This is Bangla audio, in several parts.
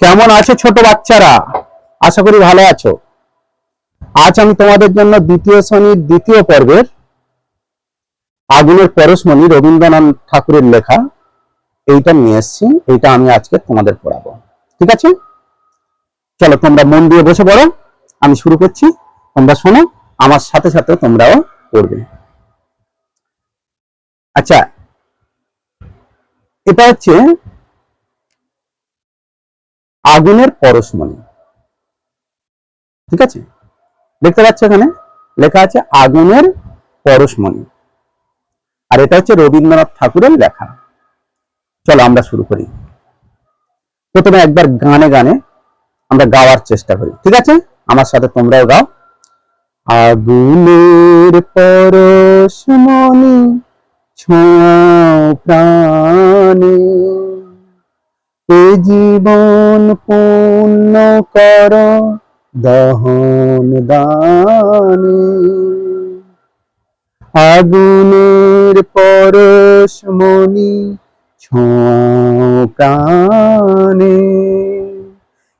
কেমন আছো ছোট বাচ্চারা? আশা করি ভালো আছো। আজ আমি তোমাদের জন্য দ্বিতীয় শ্রেণির দ্বিতীয় পর্বের আগুনের পরশমণি রবীন্দ্রনাথ ঠাকুরের লেখা এইটা নিয়ে এসেছি, এইটা আমি আজকে তোমাদের পড়াবো। ঠিক আছে? চলো তোমরা মন দিয়ে বসে পড়ো, আমি শুরু করছি, তোমরা শোনো, আমার সাথে সাথে তোমরাও পড়বে। আচ্ছা এটা হচ্ছে আগুনের পরশমণি। ঠিক আছে? দেখতে পাচ্ছ এখানে? লেখা আছে আগুনের পরশমণি। আর এটা হচ্ছে রবীন্দ্রনাথ ঠাকুরের লেখা। চলো আমরা শুরু করি। প্রথমে একবার গানে গানে আমরা গাওয়ার চেষ্টা করি। ঠিক আছে? আমার সাথে তোমরাও গাও। আগুনের পরশমণি ছোঁয়াও প্রাণে জীবন পূর্ণ কর, দহন দানে আগুনের পরশমণি ছোঁয়াও প্রাণে।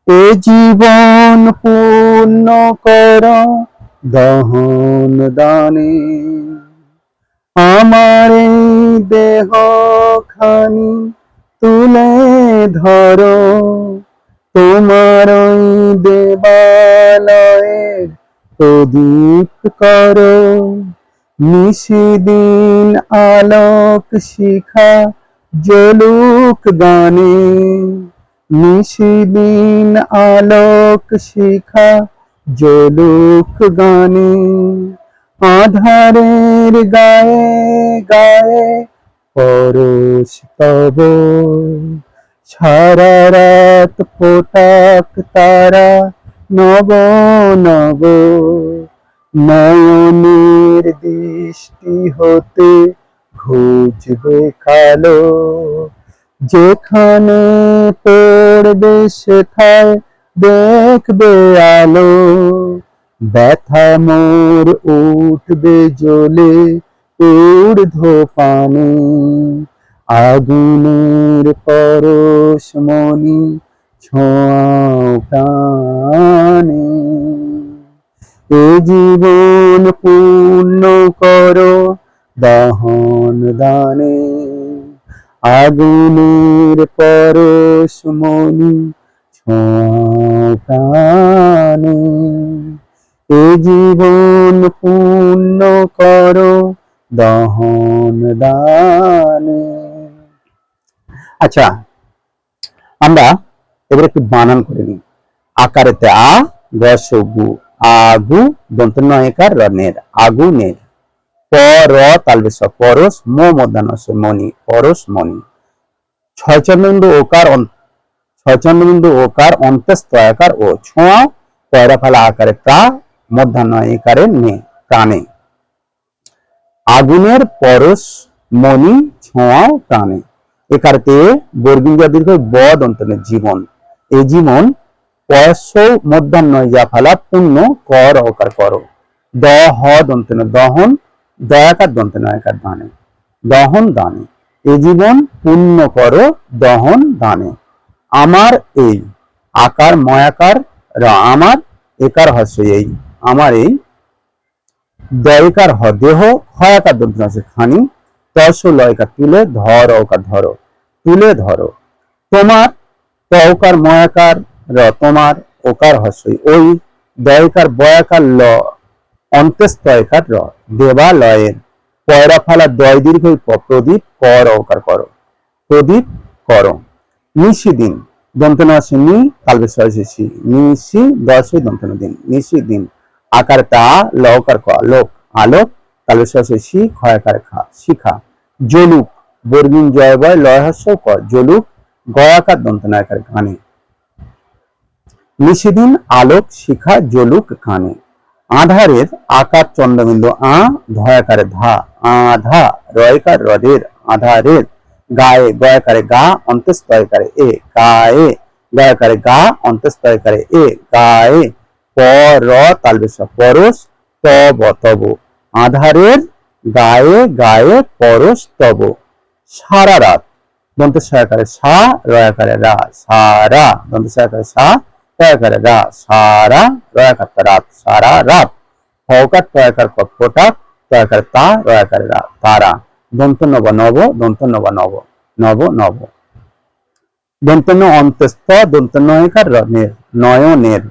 এ জীবন পূর্ণ কর, দহন দানে। আমার দেহ খানি তুলে ধরো, তোমার দেবালয়ের প্রদীপ করো, নিশিদিন আলোক শিখা জলুক গানে, নিশিদিন আলোক শিখা জলুক গানে। আধারের গায়ে গায়ে পরশ তব সারা রাত ফোটাক তারা নব নব। নয়নের দৃষ্টি হতে ঘুচবে কালো যেখানে পড়বে সেথায় দেখবে আলো। ব্যথা মোর উঠবে জ্বলে ঊর্ধ্ব পানে। আগুনের পরশমণি ছোঁয়াও প্রাণে। এ জীবন পূর্ণ করো দহন দানে। আগুনের পরশমণি ছোঁয়াও প্রাণে। এ জীবন পূর্ণ করো দহন দানে। আচ্ছা আমরা এবার একটু বানান করে নিই। আকারেতে আ, গু আগু দন্ত নয়কার রনের আগুনের প পরশ মো মধ্যাহ্ন মণি পরশ মণি ছয় চন্দ্রবিন্দু ওকার ছয় চন্দ্রবিন্দু ওকার অন্তস্তয়াকার ও ছোঁয়া পয়রা ফালা আকারে প্রা মধ্যাহ্ন একারে নে প্রাণে আগুনের পরশ, মণি, ছোঁয়াও প্রাণে একারতে বর্গিঞ্জা দীর্ঘ ব দন্তনে জীবন। এই জীবন পয়স মধ্যাহ্ন যা ফালা কর অকার কর। দন্তনে দহন, দয়াকার দন্তনে একার দানে। দহন দানে। এ জীবন কর, দহন দানে। আমার এই আকার ময়াকার আমার একার হস্য এই। আমার এই দয়কার হ, দেহ হয়াকার দন্তন আছে খানি। তস লয়কার তুলে ধর অকার ধরো, তুলে ধরো। তোমার তকার ময়াকার র, তোমার ওকার হস্যই, ওই দয়কার বয়াকার ল অন্ত্যস্তয়কার র, দেবালয়ের। পয়রা ফালা দয় দীর্ঘ প্রদীপ কর অকার করো, প্রদীপ করো। নিশিদিন দন্তন আছে নি, কালবে সি নিশি দশই দন্তন দিন নিশিদিন আকার তা লকার ক, লোক, আলোক, কালবে সি ক্ষয়াকার খা, শিখা। জলুক বর্গিন জয় বয় লয় হস্য ক জলুক, গয়াকার দন্তনায়কার গানে নিশিদিন আলোক শিখা জলুক কানে। আধারের আকার চন্দ্রবিন্দু আ ধয়াকারে ধা আধা রয়কার হ্রদের আধারের গায়ে, গয়াকারে গা, অন্তস্তয়কারে এ, গায়ে, গয়াকারে গা, অন্তস্তয়কারে এ, গায়ে, প, র, তালবেশ, পরশ তব তব। আধারের গায়ে গায়ে পরশ তব। সারা রাত। দন্ত সহায়কারে সা, রয়াকারে রা। সারা। দন্ত সহায়কারে সা, রয়াকারে রা। সারা রয়াকার রাত। সারা রাত। হকার তয়াকার তয়াকার তা, রয়াকারে রা। তারা। দন্ত নব নব, দন্ত নব নব। নব নব। দন্তন্য অন্তস্থ দন্তনয়কার নয়নের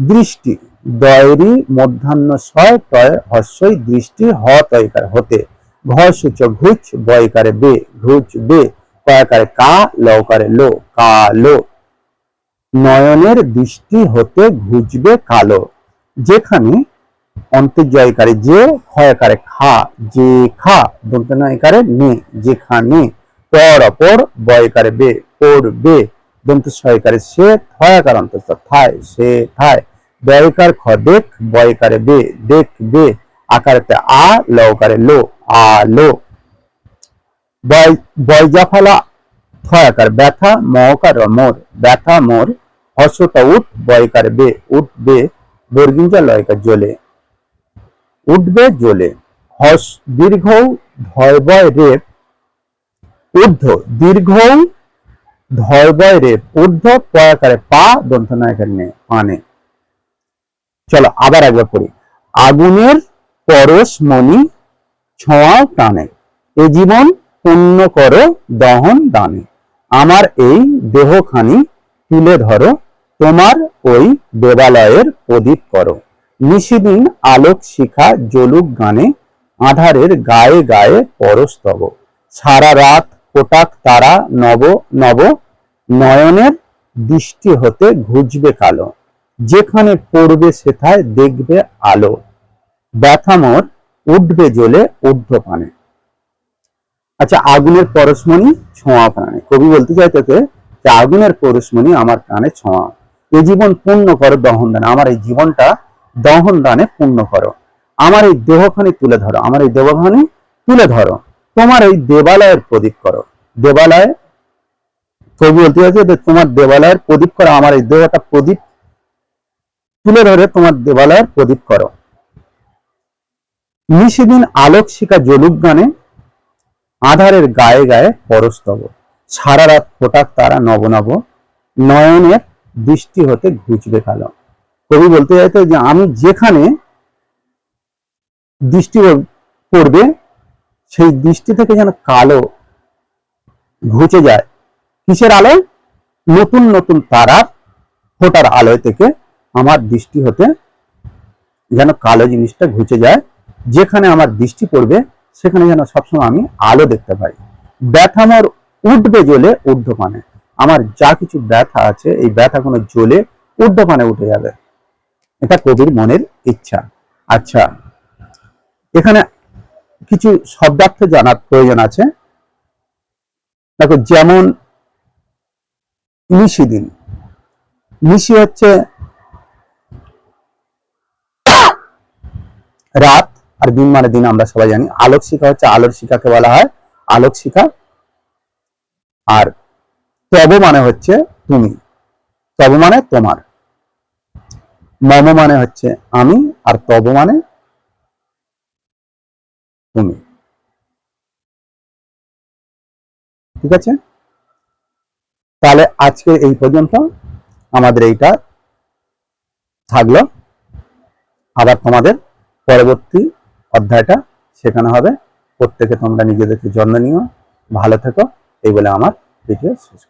দৃষ্টি। দয়েরি মধ্যাহ্ন ছয় তয় হস্যই দৃষ্টি হ তয়কার হতে। ঘ সূচক ঘুচ বয়কারে বে, ঘুচ বে, কয়াকারে কা লকারে লো কালো নয়নের দৃষ্টি হতে ঘুচবে কালো। যেখানে অন্তর্জয়কারে যে, ক্ষয়কারে খা, যে খা, দন্তনয়কারে নে, যেখানে পর অপর বয়কারে বে পড়বে দন্ত সহকারে সে থয়াকার অন্তস্থ থায়, সে থায়। ব্যয়কার খ দেখ বয়কারে বে দেখবে আকারেতে আ লকারে লো আলো বয় বয়জাফালা থয়াকার ব্যথা, মহকার মোর, ব্যথা মোর উঠ বয়কার বে বর্গিঞ্জা লয়কার উঠবে হস, দীর্ঘ ভয় বয় রেপ দীর্ঘ ধর্বয় রেপ, ঊর্ধ্ব, পয়াকারে পা দন্ত নায়কের নে পানে চলো আবার একবার পড়ি। আগুনের পরশ মণি ছোঁয়া টানে এ জীবন পূর্ণ করো দহন দানে। আমার এই দেহখানি তুলে ধরো, তোমার ওই দেবালয়ের প্রদীপ করো। নিশিদিন আলোক শিখা জলুক গানে, আধারের গায়ে গায়ে পরস্তব সারা রাত কোটাক তারা নব নব, নয়নের দৃষ্টি হতে ঘুজবে কালো। যেখানে পড়বে সেথায় দেখবে আলো। ব্যথামর উঠবে জ্বলে ঊর্ধ্ব পানে। আচ্ছা আগুনের পরশমণি, ছোঁয়া প্রাণে। কবি বলতে চাইতেছে যে, আগুনের পরশমণি আমার প্রাণে ছোঁয়া। এ জীবন পূর্ণ করো, দহন দানে। আমার এই জীবনটা দহন দানে পূর্ণ করো। আমার এই দেহখানি তুলে ধরো। আমার এই দেহখানি তুলে ধরো। তোমার এই দেবালয়ের প্রদীপ করো। দেবালয়, কবি বলতে চাইছে তোমার দেবালয়ের প্রদীপ করো। আমার এই দেহটা প্রদীপ তুলে ধরে তোমার দেবালয়ের প্রদীপ করো। নিশিদিন আলোক শিখা জলুক গানে, আধারের গায়ে গায়ে পরস্তব। সারা রাত ফোটাক তারা নব নব, নয়নের দৃষ্টি হতে ঘুচবে কালো। কবি বলতে চাইতো যে, আমি যেখানে দৃষ্টি পড়বে, সেই দৃষ্টি থেকে যেন কালো ঘুচে যায়। কিসের আলো? নতুন নতুন তারার ফোটার আলোয় থেকে আমার দৃষ্টি হতে যেন কালো জিনিসটা ঘুচে যায়। যেখানে আমার দৃষ্টি পড়বে, সেখানে যেন সবসময় আমি আলো দেখতে পাই। ব্যথা আমার উঠবে জ্বলে ঊর্ধ্বপানে। আমার যা কিছু ব্যথা আছে, এই ব্যথা কোনো জ্বলে ঊর্ধ্বপানে উঠে যাবে। এটা কবির মনের ইচ্ছা। আচ্ছা এখানে কিছু শব্দার্থ জানার প্রয়োজন আছে। দেখো, যেমন নিশি দিন নিশি হচ্ছে রাত আর দিন মানে দিন আমরা সবাই জানি। আলোক শিখা হচ্ছে আলোর শিখাকে বলা হয়। আলোক শিখা আর তব মানে হচ্ছে তুমি। তব মানে তোমার। মম মানে হচ্ছে আমি আর তব মানে তুমি। ঠিক আছে? তাহলে আজকে এই পর্যন্ত আমাদের এইটা থাকল। আবার তোমাদের পরবর্তী অধ্যায়টা শেখানো হবে। প্রত্যেকে তোমরা নিজেদেরকে যত্ন নিও, ভালো থেকো। এই বলে আমার ভিডিও শেষ।